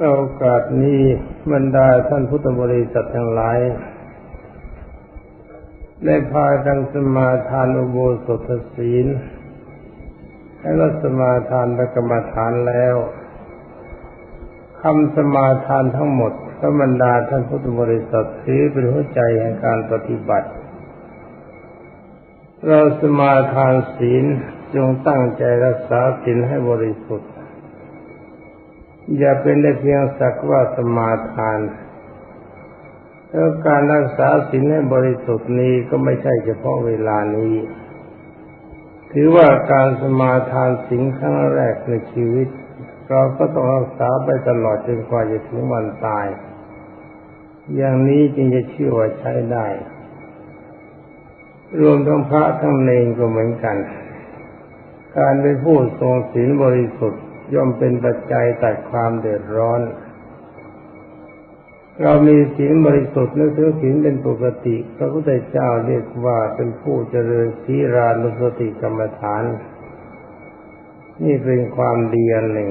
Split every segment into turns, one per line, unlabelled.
โอกาสนี้บรรดาท่านพุทธบริษัททั้งหลาย ได้พากันสมาทานอุโบสถศีลและก็สมาทานประกรรมฐานแล้วคำสมาทานทั้งหมดก็บรรดาท่านพุทธบริษัทถือเป็นหัวใจแห่งการปฏิบัติ เราสมาทานศีลจงตั้งใจรักษาศีลให้บริสุทธิ์ อย่าเป็นได้เพียงสักว่าสมาทานแล้วการรักษาศีลให้บริสุทธิ์นี้ก็ไม่ใช่เฉพาะเวลานี้ ถือว่าการสมาทานสิ่งครั้งแรกในชีวิต เราก็ต้องรักษาไปตลอดจนกว่าจะถึงวันตาย อย่างนี้จึงจะชื่อว่าใช้ได้ รวมทั้งพระทั้งเนรก็เหมือนกัน การเป็นผู้ทรงศีลบริสุทธิ์ ย่อมเป็นปัจจัยตัดความเดือดร้อน เรามีศีลบริสุทธิ์นึกถึงศีลเป็นปกติ พระพุทธเจ้าเรียกว่าเป็นผู้เจริญศีรานุสติกรรมฐาน นี่เป็นความดีอันหนึ่ง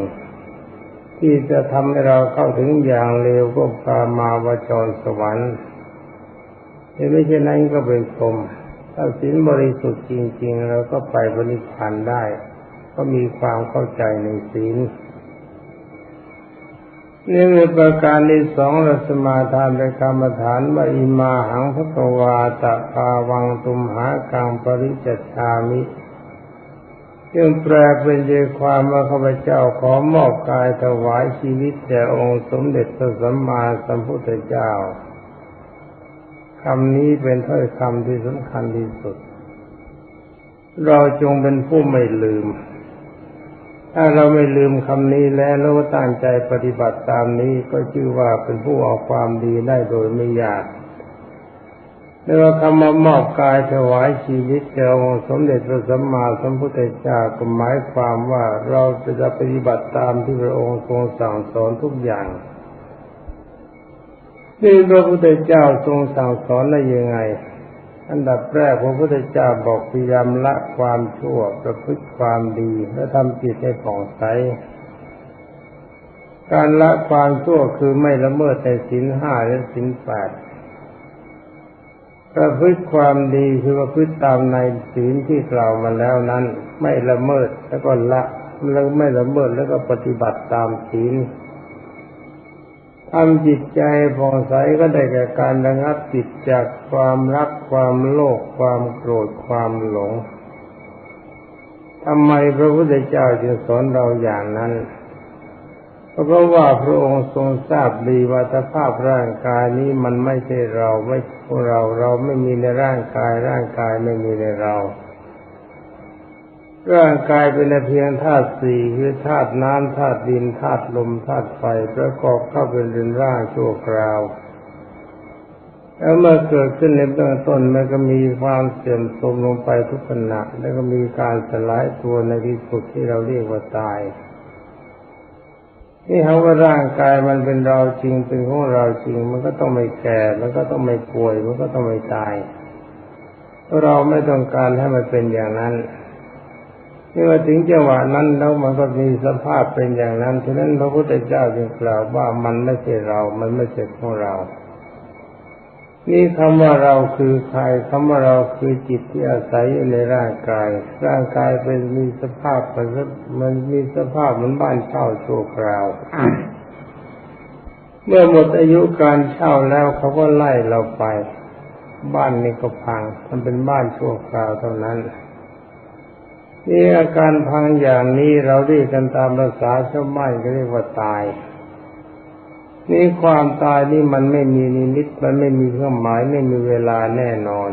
ที่จะทำให้เราเข้าถึงอย่างเร็วก็พามาวจรสวรรค์ไม่ใช่นั้นก็เป็นพรมถ้าศีลบริสุทธิ์จริง ๆ เราก็ไปบริพานได้ ก็มีความเข้าใจในศีลนี่เป็นประการที่สองรสมาทานในกรรมฐานว่าอิมาหังพระกวาตะปาวังตุมหากังปริจชามิจึงแปลเป็นใจความว่าข้าพเจ้าขอมอบกายถวายชีวิตแด่องค์สมเด็จพระสัมมาสัมพุทธเจ้าคำนี้เป็นถ้อยคำที่สำคัญที่สุด เราจงเป็นผู้ไม่ลืม ถ้าเราไม่ลืมคำนี้แล้วแล้วตั้งใจปฏิบัติตามนี้ก็ชื่อว่าเป็นผู้เอาความดีได้โดยไม่ยากแล้ว่าคำมามอบกายถวายชีวิตแก่องค์สมเด็จพระสัมมาสัมพุทธเจ้าก็หมายความว่าเราจะปฏิบัติตามที่พระองค์ทรงสั่งสอนทุกอย่างนี่พระพุทธเจ้าทรงสั่งสอนได้ยังไง อันดับแรกพระพุทธเจ้าบอกพยายามละความชั่วประพฤติความดีและทำจิตให้ผ่องใสการละความชั่วคือไม่ละเมิดในศีลห้าและศีลแปดประพฤติความดีคือประพฤติตามในศีลที่กล่าวมาแล้วนั้น ไม่ละเมิดแล้วก็ละแล้วไม่ละเมิดแล้วก็ปฏิบัติตามศีล ทำจิตใจผ่องใสก็ได้แก่การระงับจิตจากความรักความโลภความโกรธความหลงทำไมพระพุทธเจ้าจึงสอนเราอย่างนั้นเพราะว่าพระองค์ทรงทราบดีว่าสภาพร่างกายนี้มันไม่ใช่เราไม่ใช่เราเราไม่มีในร่างกายร่างกายไม่มีในเรา ร่างกายเป็นเพียงธาตุสี่คือธาตุน้ำธาตุดินธาตุลมธาตุไฟประกอบเข้าเป็นเรือนร่างชั่วคราว แล้วเมื่อเกิดขึ้นในเบื้องต้นมันก็มีความเสื่อมโทรมลงไปทุกขณะ แล้วก็มีการสลายตัวในที่สุดที่เราเรียกว่าตายนี่เขาว่าร่างกายมันเป็นเราจริงเป็นของเราจริง มันก็ต้องไม่แก่มันก็ต้องไม่ป่วย มันก็ต้องไม่ตายเราไม่ต้องการให้มันเป็นอย่างนั้น นี่ว่าถึงจังหวะนั้นแล้วมันก็มีสภาพเป็นอย่างนั้นฉะนั้นพระพุทธเจ้าจึงกล่าวว่ามันไม่ใช่เรา มันไม่ใช่ของเรา นี่คำว่าเราคือใครคำว่าเราคือจิตที่อาศัยอยู่ในร่างกาย ร่างกายเป็นมีสภาพมันมีสภาพเหมือนบ้านเช่าชั่วคราวเมื่อหมดอายุการเช่าแล้วเขาก็ไล่เราไป บ้านนี้ก็พัง มันเป็นบ้านชั่วคราวเท่านั้น นี่อาการพังอย่างนี้เราเรียกกันตามภาษาชาวบ้านก็เรียกว่าตาย นี่ความตายนี่มันไม่มีนิมิต มันไม่มีเครื่องหมาย ไม่มีเวลาแน่นอน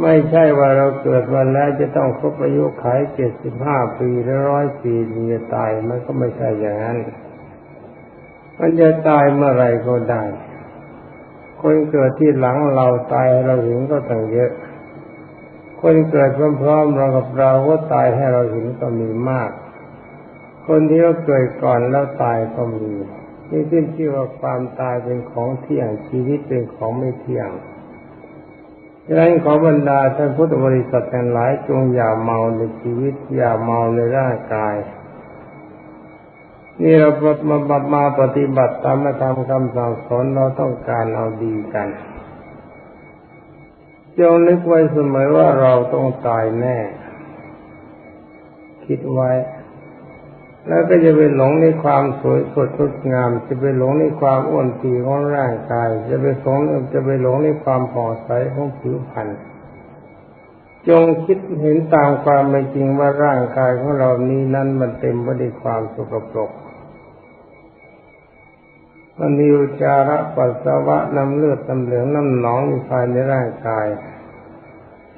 ไม่ใช่ว่าเราเกิดวันแล้วจะต้องครบอายุขัยเจ็ดสิบห้าปีหรือร้อยปีถึงจะตายมันก็ไม่ใช่อย่างนั้น มันจะตายเมื่อไรก็ได้ คนเกิดที่หลังเราตายเราเห็นก็ตั้งเยอะ คนเกิดพร้อมๆเรากับเราก็ตายให้เราเห็นก็มีมาก คนที่เขาเกิดก่อนแล้วตายก็มีนี่ขึ้นชื่อว่าความตายเป็นของเที่ยงชีวิตเป็นของไม่เที่ยงดังนั้นขอบรรดาท่านพุทธบริษัททั้งหลายจงอย่าเมาในชีวิต อย่าเมาในร่างกาย นี่เรามามามาปฏิบัติตามมาทำคำสั่งสอนเราต้องการเอาดีกัน จงนึกไว้เสมอว่าเราต้องตายแน่ คิดไว้ แล้วก็จะไปหลงในความสวยสดงดงาม จะไปหลงในความอ้วนปีของร่างกาย จะไปหลงจะไปหลงในความผ่องใสของผิวพรรณจงคิดเห็นตามความเป็นจริงว่าร่างกายของเรานี้นั้นมันเต็มไปด้วยความสกปรก มันมีอุจาระปัสสาวะน้ำเลือดน้ำเหลืองน้ำหนองอยู่ภายในร่างกาย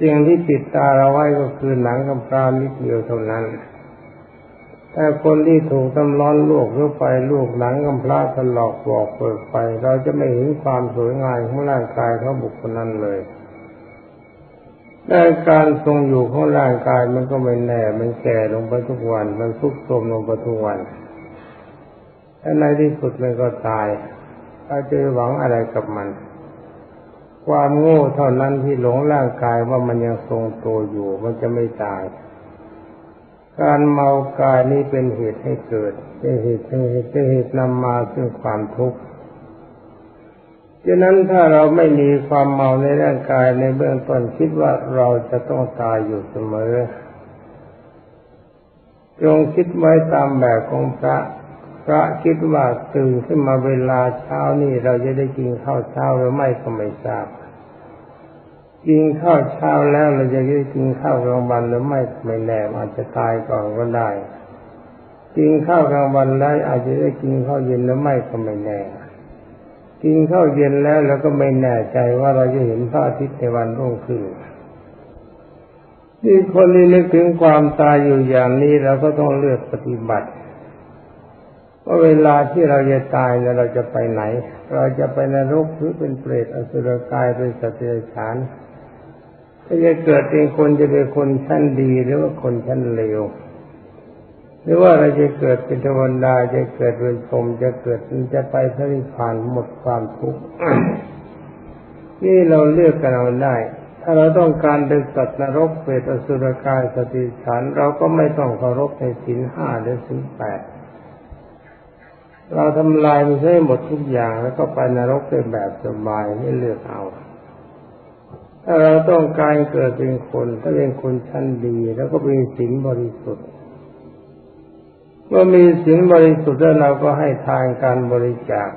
สิ่งที่ติดตาเราไว้ก็คือหนังกำพร้านิดเดียวเท่านั้น แต่คนที่ถูกตำร้อนลวกหรือไปลูกหนังกำพร้าถลอกบอกเปิดไป เราจะไม่เห็นความสวยงามของร่างกายเของบุคคลนั้นเลยแต่การทรงอยู่ของร่างกายมันก็ไม่แน่ มันแก่ลงไปทุกวัน มันทุกโทรมลงไปทุกวัน และในที่สุดมันก็ตายเราจะหวังอะไรกับมัน ความโง่เท่านั้นที่หลงร่างกายว่ามันยังทรงตัวอยู่ มันจะไม่ตาย การเมากายนี้เป็นเหตุให้เกิด เป็นเหตุเป็นเหตุเป็นเหตุนำมาซึ่งความทุกข์ฉะนั้นถ้าเราไม่มีความเมาในร่างกายในเบื้องต้นคิดว่าเราจะต้องตายอยู่เสมอจงคิดไว้ตามแบบของพระ พระคิดว่าตื่นขึ้นมาเวลาเช้านี่เราจะได้กินข้าวเช้าหรือไม่ก็ไม่ทราบ กินข้าวเช้าแล้วเราจะได้กินข้าวกลางวันหรือไม่ไม่แน่อาจจะตายก่อนก็ได้ กินข้าวกลางวันแล้วอาจจะได้กินข้าวเย็นหรือไม่ก็ไม่แน่ กินข้าวเย็นแล้วเราก็ไม่แน่ใจว่าเราจะเห็นพระอาทิตย์ในวันรุ่งขึ้นนี่คนที่นึกถึงความตายอยู่อย่างนี้เราก็ต้องเลือกปฏิบัติ ว่าเวลาที่เราจะตายเนี่ยเราจะไปไหน เราจะไปนรกหรือเป็นเปรตอสุรกายเป็นสัตว์เดรัจฉานถ้าจะเกิดเป็นคนจะเป็นคนชั้นดีหรือว่าคนชั้นเลวหรือว่าเราจะเกิดเป็นเทวดาจะเกิดเป็นพรหมจะเกิดจะไปพระนิพพานหมดความทุกข์นี่เราเลือกกันเอาได้ ถ้าเราต้องการเป็นสัตว์นรกเปรตอสุรกายสติฉันเราก็ไม่ต้องเคารพในศีลห้าหรือศีลแปด เราทำลายมันให้หมดทุกอย่างแล้วก็ไปนรกเป็นแบบสบายไม่เลือกเอาถ้าเราต้องการเกิดเป็นคน ถ้าเป็นคนชั้นดี แล้วก็มีศีลบริสุทธิ์เมื่อมีศีลบริสุทธิ์แล้วเราก็ให้ทานการบริจาค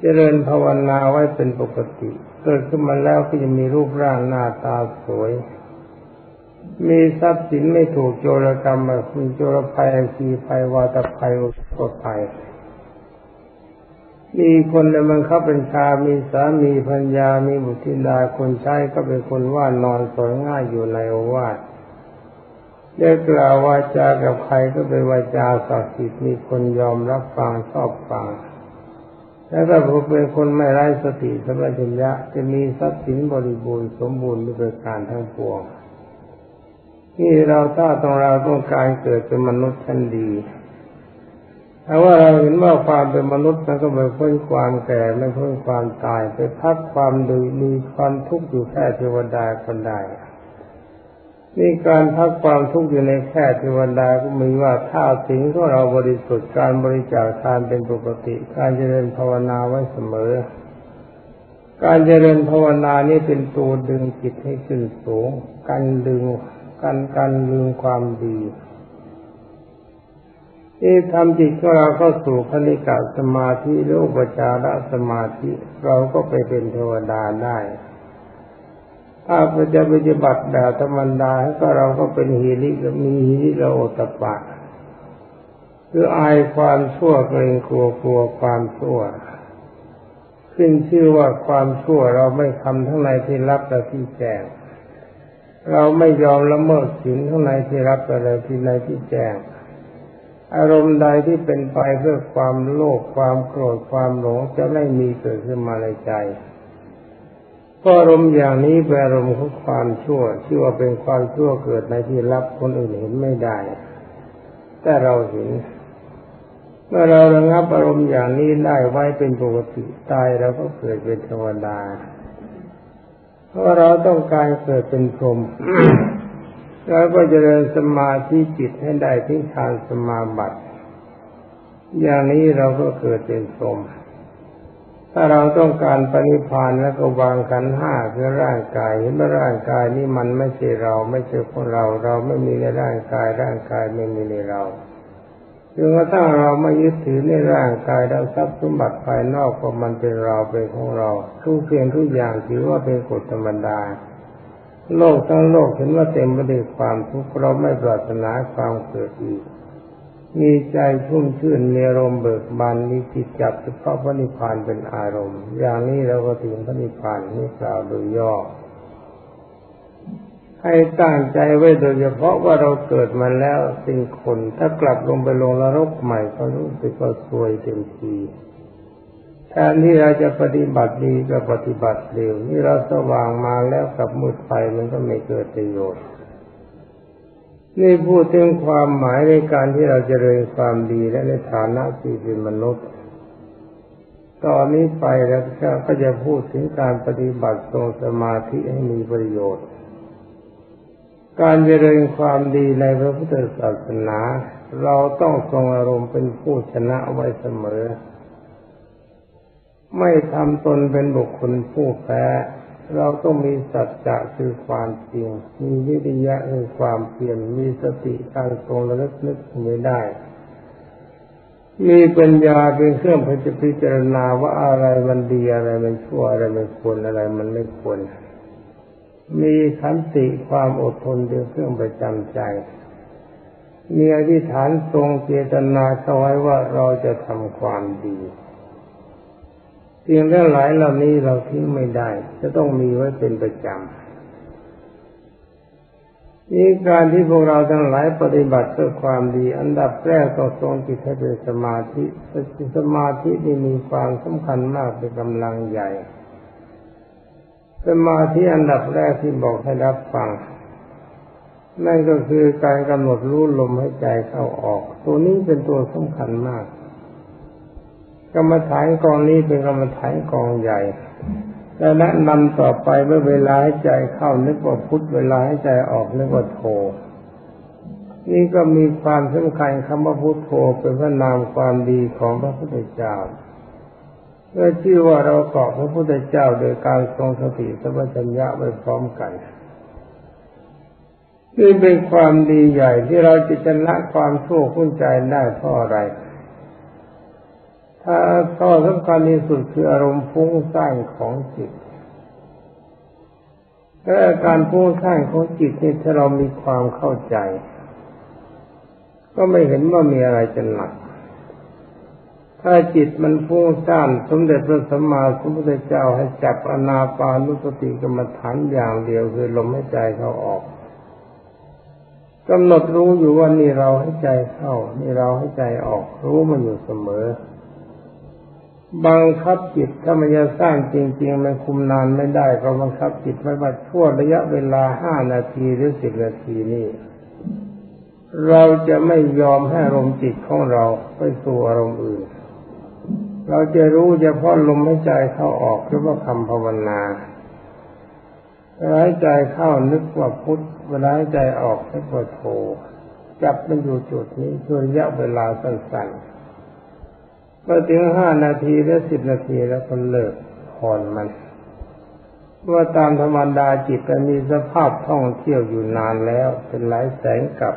เจริญภาวนาไว้เป็นปกติ เกิดขึ้นมาแล้วก็จะมีรูปร่างหน้าตาสวย มีทรัพย์สินไม่ถูกโจรกรรมมาคุณโจรภัยขีภัยวาตภัยอุปภัย มีคนในบังคับเป็นชา มีสามีพัญญา มีบุตรธิดาคนใช้ก็เป็นคนว่านอนสอนง่ายอยู่ในอวาทได้กล่าววาจากับใครก็เป็นวาจาศักดิ์สิทธิ์มีคนยอมรับฟังชอบฟังแล้วก็ผมเป็นคนไม่ไร้สติสัมปชัญญะจะมีทรัพย์สินบริบูรณ์สมบูรณ์ด้วยการทั้งปวง ที่เราถ้าต้องเราต้องการเกิดเป็นมนุษย์ชั้นดีแต่ว่าเราเห็นว่าความเป็นมนุษย์มันก็ไม่พ้นความแก่ไม่พ้นความตาย ไปพักความดีมีความทุกข์อยู่แค่เทวดาคนใดนี่การพักความทุกข์อยู่ในแค่เทวดาก็มีว่าถ้าสิ่งของเราบริสุทธิ์การบริจาคทานเป็นปกติ การเจริญภาวนาไว้เสมอ การเจริญภาวนานี่เป็นตัวดึงจิตให้ขึ้นสูงกันดึง กันกันลืมความดีที่ทำจิตของเราเข้าสู่พนิกาสมาธิหรืออุปจารสมาธิเราก็ไปเป็นเทวดาได้ ถ้าเราจะปฏิบัติแบบธรรมดาก็เราก็เป็นฮีริกมีฮีริโลตปะ คืออายความชั่วเกรงกลัวกลัวความชั่ว ขึ้นชื่อว่าความชั่วเราไม่ทำทั้งในที่รับและที่แจ้ง เราไม่ยอมละเมิดศีลข้างในที่รับอะไรที่ในที่แจ้ง อารมณ์ใดที่เป็นไปเพื่อความโลภความโกรธความหลงจะไม่มีเกิดขึ้นมาในใจก็อารมณ์อย่างนี้เป็นอารมณ์ของความชั่วชื่ว่าเป็นความชั่วเกิดในที่รับคนอื่นเห็นไม่ได้ แต่เราเห็นเมื่อเราระงับอารมณ์อย่างนี้ได้ไว้เป็นปกติตายเราก็เกิดเป็นเทวดา เพราะเราต้องการเกิดเป็นพรหมแล้วก็จเจริญสมาธิจิตให้ได้ที่ฌานสมาบัติอย่างนี้เราก็เกิดเป็นสมถ้าเราต้องการปณิพานแล้วก็วางขันห้าคือร่างกายเห็นว่าร่างกายนี้มันไม่ใช่เรา ไม่ใช่ของเรา เราไม่มีในร่างกายร่างกายไม่มีในเรา จนกระทั่งเราไม่ยึดถือในร่างกายเราทรัพย์สมบัติภายนอกว่ามันเป็นเราเป็นของเรา ทุกเพียงทุกอย่างถือว่าเป็นกฎธรรมดา โลกทั้งโลกเห็นว่าเต็มไปด้วยความทุกข์เราไม่ปรารถนาความเกิดอีก มีใจชุ่มชื่นมีอารมณ์เบิกบานมีจิตจับเฉพาะพระนิพพานเป็นอารมณ์ อย่างนี้เราก็ถึงพระนิพพานนี่กล่าวโดยย่อ ให้ตั้งใจไว้โดยเฉพาะว่าเราเกิดมาแล้วเป็นคน ถ้ากลับลงไปลงนรกใหม่ก็รู้สึกว่าซวยเต็มทีแทนที่เราจะปฏิบัติดีก็ปฏิบัติเร็วนี่เราสว่างมาแล้วกับมืดไปมันก็ไม่เกิดประโยชน์นี่พูดถึงความหมายในการที่เราจะเริญความดีและในฐานะที่เป็นมนุษย์ ตอนนี้ไปแล้วก็จะพูดถึงการปฏิบัติทรงสมาธิให้มีประโยชน์ การเจริญความดีในพระพุทธศาสนา เราต้องทรงอารมณ์เป็นผู้ชนะไว้เสมอ ไม่ทำตนเป็นบุคคลผู้แพ้ เราต้องมีสัจจะคือความจริง มีวิริยะคือความเพียรมีสติการทรงระลึกนึกไม่ได้ มีปัญญาเป็นเครื่องพิจารณาว่าอะไรมันดีอะไรมันชั่วอะไรมันควรอะไรมันไม่ควร มีขันติความอดทนเป็นเครื่องประจำใจ มีอธิษฐานทรงเจตนาเข้าไว้ว่าเราจะทำความดีสิ่งทั้งหลายเหล่านี้เราทิ้งไม่ได้ จะต้องมีไว้เป็นประจำนี่การที่พวกเราทั้งหลายปฏิบัติเพื่อความดี อันดับแรกต้องทรงจิตให้เป็นสมาธิสมาธินี่มีความสำคัญมากเป็นกำลังใหญ่ สมาธิอันดับแรกที่บอกให้รับฟัง นั่นก็คือการกำหนดรู้ลมให้ใจเข้าออก ตัวนี้เป็นตัวสำคัญมาก กรรมฐานกองนี้เป็นกรรมฐานกองใหญ่และแนะนำต่อไปเมื่อเวลาให้ใจเข้านึกว่าพุทธเวลาให้ใจออกนึกว่าโทนี่ก็มีความสำคัญคำว่าพุทโธเป็นพระนามความดีของพระพุทธเจ้า เมื่อชื่อว่าเราเกาะพระพุทธเจ้าโดยการทรงสติสัมปชัญญะไว้พร้อมกันนี่เป็นความดีใหญ่ที่เราจะชนะความชั่วขุ้นใจได้เพราะอะไร ถ้าข้อสำคัญที่สุดคืออารมณ์ฟุ้งซ่านของจิตและการฟุ้งซ่านของจิตนี่ถ้าเรามีความเข้าใจ ก็ไม่เห็นว่ามีอะไรจะหนัก ถ้าจิตมันฟุ้งซ่านสมเด็จพระสัมมาสัมพุทธเจ้าให้จับอนาปานุสติกรรมฐานอย่างเดียวคือลมหายใจเขาออกกำหนดรู้อยู่ว่านี่เราให้ใจเข้า นี่เราให้ใจออก รู้มันอยู่เสมอ บังคับจิตถ้ามันจะสร้างจริง ๆ มันคุมนานไม่ได้ก็บังคับจิตไว้ว่าชั่วระยะเวลาห้านาทีหรือสิบนาทีนี่เราจะไม่ยอมให้อารมณ์จิตของเราไปสู่อารมณ์อื่น เราจะรู้เฉพาะลมหายใจเข้าออกหรือว่าคำภาวนาหายใจเข้านึกว่าพุทธเวลาหายใจออกนึกว่าโทจับมันอยู่จุดนี้ช่วระยะเวลาสั้นๆพอถึงห้านาทีหรือสิบนาทีแล้วก็เลิกผ่อนมันว่าตามธรรมดาจิตจะมีสภาพท่องเที่ยวอยู่นานแล้วเป็นหลายแสงกับ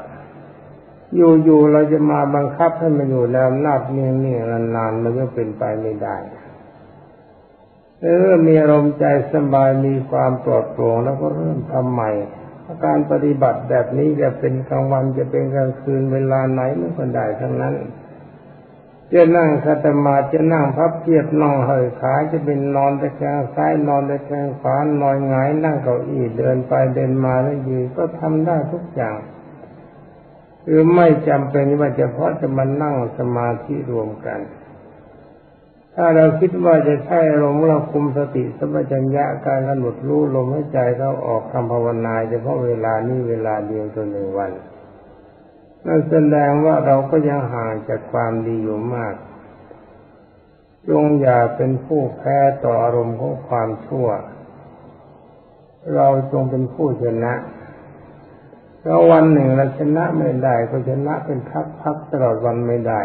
อยู่ๆเราจะมาบังคับให้มันอยู่แล้วอำนาจนิ่งๆนานๆมันก็เป็นไปไม่ได้เออมีอารมณ์ใจสบายมีความปลอดโปร่งแล้วก็เริ่มทำใหม่การปฏิบัติแบบนี้จะเป็นกลางวันจะเป็นกลางคืนเวลาไหนมันก็ได้ทั้งนั้นจะนั่งคาตมาจะนั่งพับเพียบนอนเหยขาจะเป็นนอนตะแคงซ้ายนอนตะแคงขวานอนหงายนั่งเก้าอี้เดินไปเดินมาแล้วยืนก็ทำได้ทุกอย่าง หรือไม่จำเป็นว่าเฉพาะจะมานั่งสมาธิรวมกัน ถ้าเราคิดว่าจะใช้ลมเราคุมสติสัมปชัญญะการกำหนดรู้ลมให้ใจเราออกคำภาวนาเฉพาะเวลานี้เวลาเดียวตัวหนึ่งวันนั่นแสดงว่าเราก็ยังห่างจากความดีอยู่มากจงอย่าเป็นผู้แพ้ต่ออารมณ์ของความชั่ว เราจงเป็นผู้ชนะ เพราวันหนึ่งเราชนะไม่ได้ก็ชนะเป็นพักๆตลอดวันไม่ได้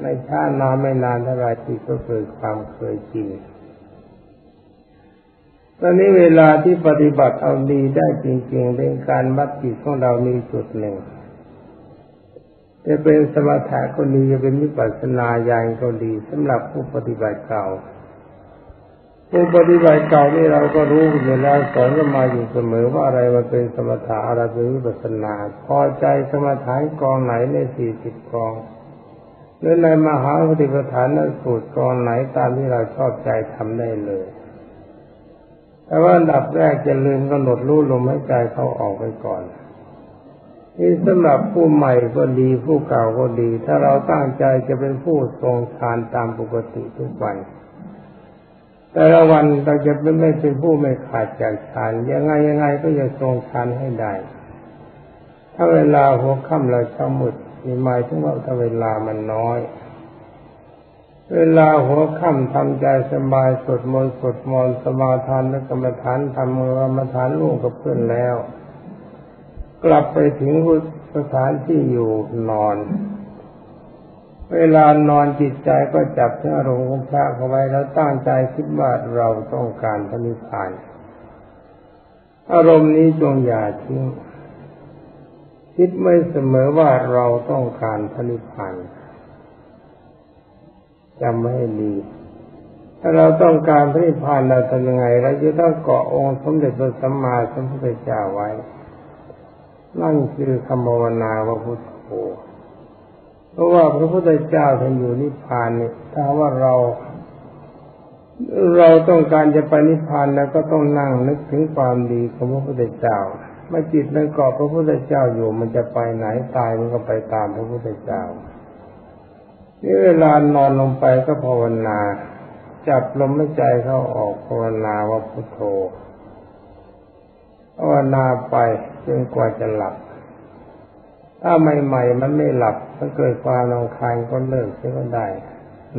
ในชาตินานไม่นานเท่าไรจิตก็เกิดความเคยชินตอนนี้เวลาที่ปฏิบัติเอาดีได้จริงๆเป็นการวัดจิตของเรามีจุดหนึ่งจะเป็นสมถะก็ดีจะเป็นวิปัสสนาญาณก็ดีสำหรับผู้ปฏิบัติเก่า ผู้ปฏิบัติเก่านี่เราก็รู้อยู่แล้วสอนกันมาอยู่เสมอว่าอะไรมันเป็นสมถะอะไรเป็นวิปัสนา พอใจสมถะกองไหนในสี่สิบกองหรือในมหาปฏิปทานนั้นสูตรกองไหนตามที่เราชอบใจทำได้เลย แต่ว่าอันดับแรกจะลืมกำหนดรู้ลมหายใจเขาออกไปก่อนนี่สำหรับผู้ใหม่ก็ดีผู้เก่าก็ดี ถ้าเราตั้งใจจะเป็นผู้ทรงฌานตามปกติทุกวัน แต่ละวันเราจะไม่ไม่เป็นผู้ไม่ขาดจากฌานยังไงยังไงก็จะทรงฌานให้ได้ ถ้าเวลาหัวค่ำเราเช้ามืดมีหมายถึงว่าถ้าเวลามันน้อย เวลาหัวค่ำทำใจสบายสดมนสดมนสมาทานและกรรมฐานทำกรรมฐานร่วมกับเพื่อนแล้ว กลับไปถึงสถานที่อยู่นอน เวลานอนจิตใจก็จับที่อารมณ์ของพระเข้าไว้แล้วตั้งใจคิดว่าเราต้องการพระนิพพาน อารมณ์นี้จงอย่าทิ้งคิดไม่เสมอว่าเราต้องการพระนิพพานจำไม่ดี ถ้าเราต้องการพระนิพพานเราทำยังไงเราจะต้องเกาะองค์สมเด็จพระสัมมาสัมพุทธเจ้าไว้ นั่นคือคำภาวนาว่าพุทโธ เพราะว่าพระพุทธเจ้าท่านอยู่นิพพานนี่ถ้าว่าเรา เราต้องการจะไปนิพพานแล้วก็ต้องนั่งนึกถึงความดีของพระพุทธเจ้าเมื่อจิตมันเกาะพระพุทธเจ้าอยู่ มันจะไปไหนตายมันก็ไปตามพระพุทธเจ้านี่เวลานอนลงไปก็ภาวนา จับลมหายใจเข้าออกภาวนาว่าพุทโธภาวนาไปจนกว่าจะหลับ ถ้าใหม่ๆมันไม่หลับมันเกิดความนองคายก็เลิกใช้ก็ได้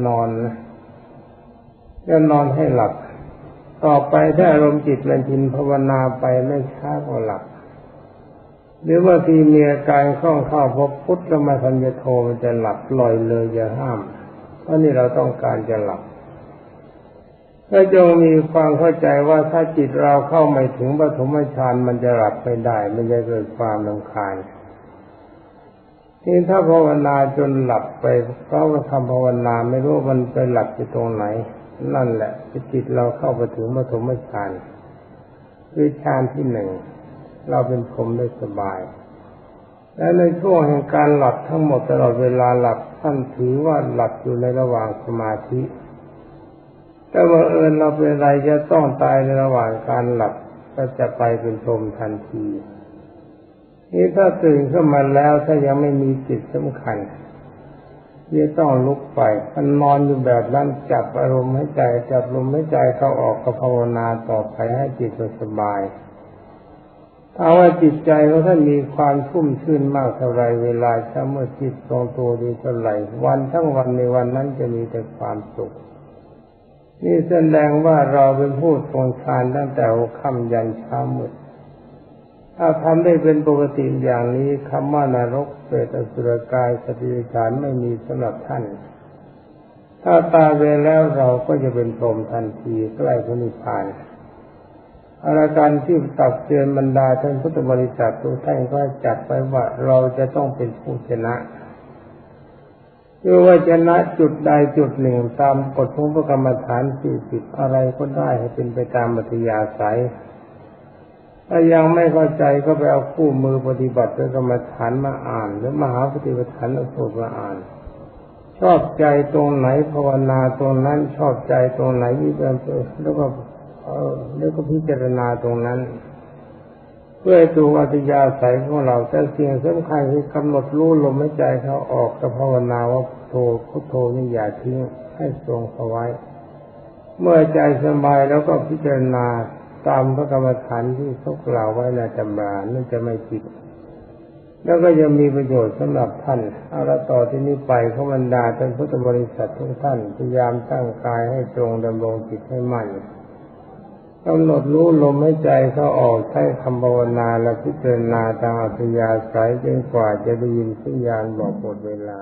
นอนนะจะนอนให้หลับ ต่อไปถ้าอารมณ์จิตมันชินภาวนาไปไม่ช้าก็หลับ หรือว่าทีเมีอาการคล่องเข้าพบพุทธธรรมทัญญโทมันจะหลับลอยเลยอย่าห้าม เพราะนี่เราต้องการจะหลับถ้าจงมีความเข้าใจว่าถ้าจิตเราเข้าไม่ถึงปฐมฌานมันจะหลับไม่ได้ มันจะเกิดความลำคาญ นี่ถ้าภาวนาจนหลับไปเพราะว่าทำภาวนาไม่รู้มันไปหลับอยู่ตรงไหน นั่นแหละจิตเราเข้าไปถึงปฐมฌานคือฌานที่หนึ่งเราเป็นผมได้สบาย และในช่วงแห่งการหลับทั้งหมดตลอดเวลาหลับท่านถือว่าหลับอยู่ในระหว่างสมาธิแต่ว่าเอิญเราเป็นอะไรจะต้องตายในระหว่างการหลับก็จะไปเป็นพรมทันที นี่ถ้าตื่นขึ้นมาแล้วถ้ายังไม่มีจิตสำคัญจะต้องลุกไปมันนอนอยู่แบบนั้นจับอารมณ์ให้ใจจับลมให้ใจเข้าออกกับภาวนาต่อไปให้จิตสบายถ้าว่าจิตใจของท่านมีความชุ่มชื่นมากเท่าไรเวลาเช้าเมื่อจิตตรงตัวดีเท่าไรวันทั้งวันในวันนั้นจะมีแต่ความสุข นี่แสดงว่าเราเป็นผู้ทรงฌานตั้งแต่หัวค่ำยันเช้ามืด ถ้าทำได้เป็นปกติอย่างนี้คำว่านรกเปรตสุรกายสติฉานไม่มีสำหรับท่าน ถ้าตายไปแล้วเราก็จะเป็นพรหมทันทีใกล้พระนิพพานอาการที่ตักเตือนบรรดาท่านพุทธบริษัททุกท่านก็จัดไปว่าเราจะต้องเป็นผู้ชนะคือว่าชนะจุดใดจุดหนึ่งตามกฎของพระกรรมฐานสี่สิบอะไรก็ได้ให้เป็นไปตามมัธยาศัย ถ้ายังไม่เข้าใจก็ไปเอาคู่มือปฏิบัติด้วกรรมฐานมาอ่าน หรือมหาปฏิบัติฐานอสูตรมาอ่าน ชอบใจตรงไหนภาวนาตรงนั้น ชอบใจตรงไหนมีแบบแล้วก็แล้วก็พิจารณาตรงนั้น เพื่อตัวอัตยาศัยของเราแต่สิ่งสำคัญคือกำหนดรู้ลมหายใจเขาออกกับภาวนาว่าพุทพุทโธนี่อย่าทิ้งให้ทรงเอาไว้ เมื่อใจสบายแล้วก็พิจารณา ตามพระกรรมฐานที่เขากล่าไว้ในจำรานั่นจะไม่ผิด แล้วก็ยังมีประโยชน์สำหรับท่านเอาละต่อที่นี้ไปขบรรดาท่านพุทธบริษัททุกท่านพยายามตั้งกายให้ตรงดำรงจิตให้มั่นกำหนดรู้ลมหายใจเข้าออกใช้คำภาวนาและพิจารณาทางอัธยาศัยจนกว่าจะได้ยินสัญญาณบอกหมดเวลา